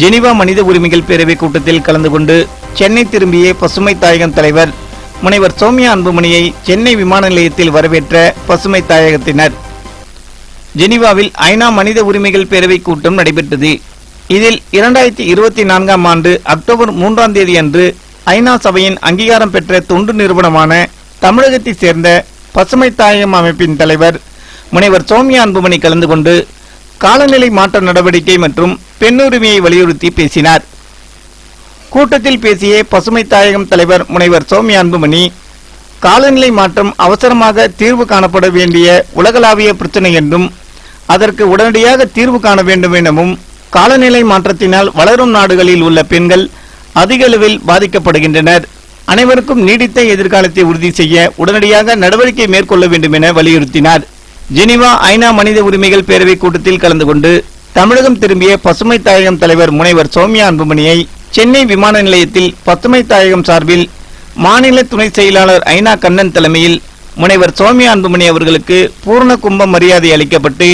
Geneva மனித உரிமைகள் பேரவை கூட்டத்தில் கலந்து கொண்டு சென்னை திரும்பிய பசுமை தாயகம் தலைவர் முனைவர் சௌமியா அன்புமணியை சென்னை விமான நிலையத்தில் வரவேற்ற பசுமை தாயகத்தினர். ஜெனிவாவில் ஐநா மனித உரிமைகள் பேரவை கூட்டம் நடைபெற்றது. இதில் இரண்டாயிரத்தி இருபத்தி நான்காம் ஆண்டு அக்டோபர் மூன்றாம் தேதி அன்று ஐநா சபையின் அங்கீகாரம் பெற்ற தொண்டு நிறுவனமான தமிழகத்தைச் சேர்ந்த பசுமை தாயகம் அமைப்பின் தலைவர் முனைவர் சௌமியா அன்புமணி கலந்து கொண்டு காலநிலை மாற்ற நடவடிக்கை மற்றும் பெண்ணுரிமையை வலியுறுத்தி பேசினார். கூட்டத்தில் பேசிய பசுமை தாயகம் தலைவர் முனைவர் சௌமியா அன்புமணி காலநிலை மாற்றம் அவசரமாக தீர்வு காணப்பட வேண்டிய உலகளாவிய பிரச்சனை என்றும் அதற்கு உடனடியாக தீர்வு காண வேண்டும் எனவும் காலநிலை மாற்றத்தினால் வளரும் நாடுகளில் உள்ள பெண்கள் அதிக அளவில் பாதிக்கப்படுகின்றனர். அனைவருக்கும் நீடித்த எதிர்காலத்தை உறுதி செய்ய உடனடியாக நடவடிக்கை மேற்கொள்ள வேண்டும் என வலியுறுத்தினார். ஜெனிவா ஐநா மனித உரிமைகள் பேரவை கூட்டத்தில் கலந்து கொண்டு தமிழகம் திரும்பிய பசுமை தாயகம் தலைவர் முனைவர் சௌமியா அன்புமணியை சென்னை விமான நிலையத்தில் பசுமை தாயகம் சார்பில் மாநில துணை செயலாளர் ஐநா கண்ணன் தலைமையில் முனைவர் சௌமியா அன்புமணி அவர்களுக்கு பூர்ண கும்ப மரியாதை அளிக்கப்பட்டு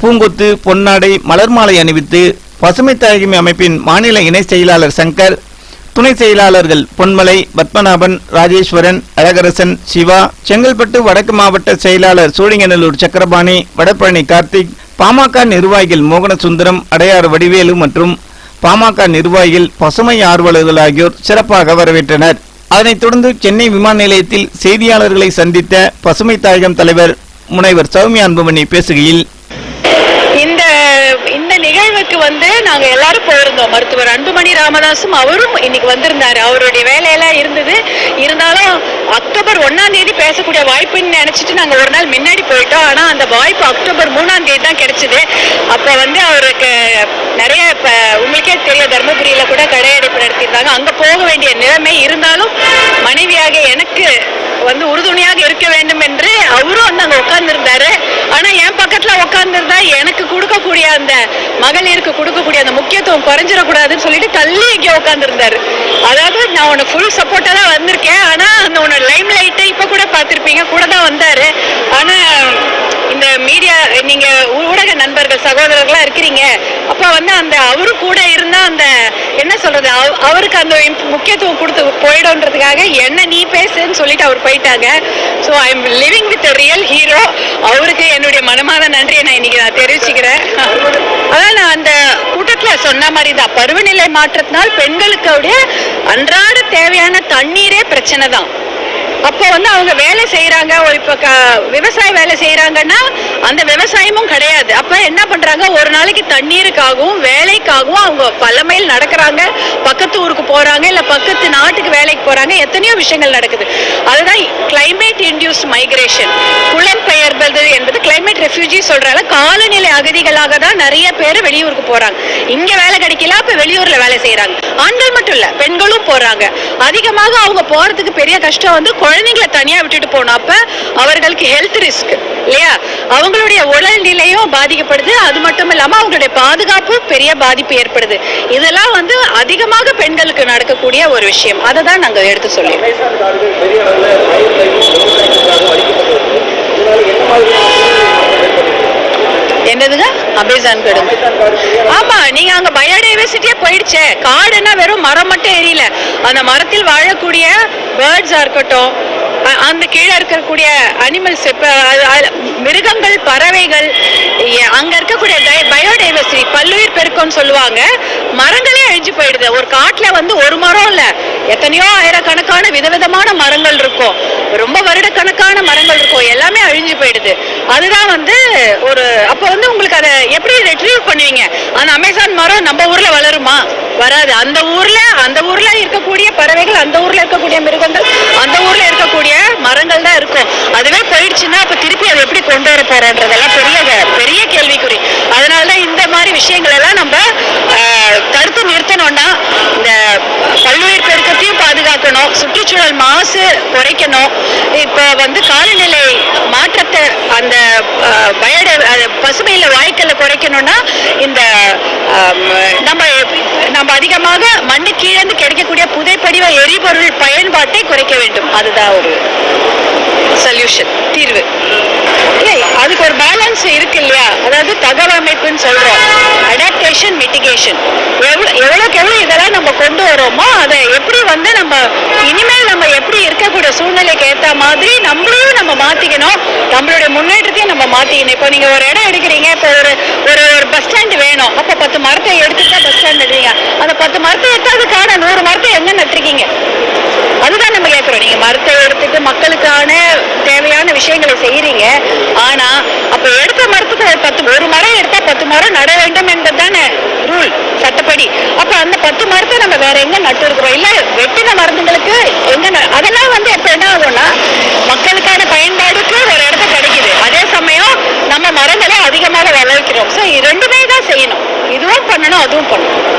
பூங்கொத்து பொன்னாடை மலர் மாலை அணிவித்து பசுமை தாயகம் அமைப்பின் மாநில இணை செயலாளர் சங்கர் துணை செயலாளர்கள் பொன்மலை பத்மநாபன் ராஜேஸ்வரன் அழகரசன் சிவா செங்கல்பட்டு வடக்கு மாவட்ட செயலாளர் சூழிங்கநல்லூர் சக்கரபாணி வடபழனி கார்த்திக் பாமக நிர்வாகிகள் மோகனசுந்தரம் அடையாறு வடிவேலு மற்றும் பாமக நிர்வாகிகள் பசுமை ஆர்வலர்கள் ஆகியோர் சிறப்பாக வரவேற்றனர். அதனைத் தொடர்ந்து சென்னை விமான நிலையத்தில் செய்தியாளர்களை சந்தித்த பசுமை தாயகம் தலைவர் முனைவர் சௌமியா அன்புமணி பேசுகையில் நிகழ்வுக்கு வந்து நாங்க எல்லாரும் போயிருந்தோம். மருத்துவர் அன்புமணி ராமதாசும் அவரும் இன்னைக்கு வந்திருந்தாரு. அவருடைய வேலையெல்லாம் இருந்தது. இருந்தாலும் அக்டோபர் ஒன்னாம் தேதி பேசக்கூடிய வாய்ப்புன்னு நினைச்சிட்டு நாங்க ஒரு நாள் முன்னாடி போயிட்டோம். ஆனா அந்த வாய்ப்பு அக்டோபர் மூணாம் தேதி தான் கிடைச்சது. அப்ப வந்து அவருக்கு நிறைய இப்ப உங்களுக்கே தெரியும் தர்மபுரியில கூட கடையடைப்பு நடத்தியிருந்தாங்க. அங்க போக வேண்டிய நிலைமை இருந்தாலும் மனைவியாக எனக்கு வந்து உறுதுணையாக இருக்க வேண்டும் என்று அவரும் வந்து அங்க உட்கார்ந்திருந்தாரு. ஆனா என் பக்கத்துல உட்காந்துருந்தா எனக்கு கொடுக்கக்கூடிய அந்த மகளிருக்கு கொடுக்கக்கூடிய அந்த முக்கியத்துவம் குறைஞ்சிடக்கூடாதுன்னு சொல்லிட்டு தள்ளி இங்கே உட்காந்துருந்தாரு அதாவது நான் உன்னை ஃபுல் சப்போர்ட்டா தான் வந்திருக்கேன். ஆனா அந்த உன்னோட லைம் லைட்டை இப்ப கூட பார்த்திருப்பீங்க. கூட தான் வந்தாரு. ஆனா இந்த மீடியா நீங்க ஊடக நண்பர்கள் சகோதரர்களா இருக்கிறீங்க. வந்து அந்த அவரு கூட இருந்தா அந்த என்ன சொல்றது அவருக்கு அந்த முக்கியத்துவம் கொடுத்து போயிடும்ன்றதுக்காக என்ன நீ பேசுன்னு சொல்லிட்டு அவர் போயிட்டாங்க. So I am living with real hero அவருக்கு என்னுடைய மனமாத நன்றியை நான் இன்னைக்கு நான் தெரிவிச்சுக்கிறேன். அதான் நான் அந்த கூட்டத்தில் சொன்ன மாதிரி தான் பருவநிலை மாற்றத்தினால் பெண்களுக்கு அன்றாட தேவையான தண்ணீரே பிரச்சனை தான் அப்போ வந்து அவங்க வேலை செய்கிறாங்க இப்போ க விவசாய வேலை செய்கிறாங்கன்னா அந்த விவசாயமும் கிடையாது. அப்போ என்ன பண்ணுறாங்க ஒரு நாளைக்கு தண்ணீருக்காகவும் வேலைக்காகவும் அவங்க பல மைல் நடக்கிறாங்க. பக்கத்து ஊருக்கு போகிறாங்க இல்லை பக்கத்து நாட்டுக்கு வேலைக்கு போகிறாங்க எத்தனையோ விஷயங்கள் நடக்குது. அதுதான் கிளைமேட் இன்டியூஸ்ட் மைக்ரேஷன் புலம்பெயர்வது என்பது கிளைமேட் ரெஃப்யூஜி சொல்கிறால காலநிலை அகதிகளாக தான் நிறைய பேர் வெளியூருக்கு போகிறாங்க இங்கே வேலை கிடைக்கல அப்போ வெளியூரில் வேலை செய்கிறாங்க ஆண்கள் மட்டும் இல்லை பெண்களும் போகிறாங்க அதிகமாக அவங்க போகிறதுக்கு பெரிய கஷ்டம் வந்து குழந்தைங்களை தனியா விட்டுட்டு போனப்ப அவர்களுக்கு ஹெல்த் ரிஸ்க் இல்லையா? அவங்களுடைய உடல்நிலையும் பாதிக்கப்படுது. அது மட்டும் இல்லாம அவங்களுடைய பாதுகாப்பு பெரிய பாதிப்பு ஏற்படுது. இதெல்லாம் வந்து அதிகமாக பெண்களுக்கு நடக்கக்கூடிய ஒரு விஷயம். அதை தான் நாங்கள் எடுத்து சொல்லிடுறோம் என்னதுங்க? அமேசான் காடு. ஆமா நீங்க அங்க பயோடைவர்சிட்டியே போயிடுச்சே. காடுன்னா வெறும் மரம் மட்டும் எரியல. அந்த மரத்தில் வாழக்கூடிய பேர்ட்ஸா இருக்கட்டும் அந்த கீழே இருக்கக்கூடிய அனிமல்ஸ் மிருகங்கள் பறவைகள் அங்க இருக்கக்கூடிய பயோடைவர்சிட்டி பல்லுயிர் பெருக்கம்னு சொல்லுவாங்க. மரங்களே அழிஞ்சு போயிடுது. ஒரு காட்டுல வந்து ஒரு மரம் இல்ல. எத்தனையோ ஆயிரக்கணக்கான விதவிதமான மரங்கள் இருக்கும். ரொம்ப வருடக்கணக்கான மரங்கள் இருக்கும். எல்லாமே அழிஞ்சு போயிடுது. அதுதான் வந்து ஒரு அப்போ வந்து உங்களுக்கு அதை எப்படி ரெட்ரீவ் பண்ணுவீங்க? அந்த அமேசான் மரம் நம்ம ஊர்ல வளருமா? வராது. அந்த ஊர்ல அந்த ஊர்ல இருக்கக்கூடிய பறவைகள் அந்த ஊர்ல இருக்கக்கூடிய மிருகங்கள் அந்த ஊர்ல இருக்கக்கூடிய மரங்கள் தான் இருக்கும். அதுவே போயிடுச்சுன்னா அப்ப திருப்பி அதை எப்படி கொண்டு வர போறன்றதெல்லாம் பெரிய பெரிய கேள்விக்குறி அதனால தான் இந்த மாதிரி விஷயங்கள் எல்லாம் நம்ம ஆஹ், தடுத்து நிறுத்தணும்னா இந்த பல்லுயிர் பெருக்கத்தையும் பாதுகாக்கணும் சுற்றுச்சூழல் மாசு குறைக்கணும். இப்போ வந்து காலநிலை மாற்றத்தை அந்த பயட பசுமையில் வாய்க்கல்ல குறைக்கணும்னா இந்த நம்ம நம்ம அதிகமாக மண்ணு கீழேந்து கிடைக்கக்கூடிய புதைப்படிவ எரிபொருள் பயன்பாட்டை குறைக்க வேண்டும். அதுதான் ஒரு சொல்யூஷன் தீர்வு. அதுக்கு ஒரு பேலன்ஸ் இருக்கு இல்லையா? அதாவது தகவமைப்புன்னு சொல்றோம். அடாப்டேஷன் மிட்டிகேஷன் எவ்வளோ எவ்வளோக்கு எவ்வளோ இதெல்லாம் நம்ம கொண்டு வரோமோ அதை எப்படி வந்து நம்ம இனிமேல் நம்ம எப்படி இருக்கக்கூடிய சூழ்நிலைக்கு ஏற்ற மாதிரி நம்மளையும் நம்ம மாற்றிக்கணும் நம்மளுடைய முன்னேற்றத்தையும் நம்ம மாற்றிக்கணும் இப்போ நீங்கள் ஒரு இடம் எடுக்கிறீங்க இப்போ ஒரு ஒரு ஒரு பஸ் ஸ்டாண்டு வேணும். அப்போ பத்து மரத்தை எடுத்துட்டு பஸ் ஸ்டாண்ட் எடுறீங்க அந்த பத்து மரத்தை எடுத்ததுக்கான நூறு மரத்தை என்ன நட்டுருக்கீங்க? அதுதான் நம்ம கேட்குறோம் நீங்க மரத்தை எடுத்துட்டு மக்களுக்கான தேவையான விஷயங்களை செய்யறீங்க ஆனா மற்றபடி அப்ப அந்த பத்து மரத்தை நம்ம வேற எங்க நட்டு இருக்கிறோம்? இல்ல வெட்டின மருந்துகளுக்கு எங்க அதெல்லாம் வந்து இப்ப என்ன ஆகும்னா மக்களுக்கான பயன்பாடுக்கு ஒரு இடத்த கிடைக்குது. அதே சமயம் நம்ம மரங்களை அதிகமாக விளைவிக்கிறோம். ஸோ ரெண்டுமே தான் செய்யணும். இதுவும் பண்ணணும் அதுவும் பண்ணணும்.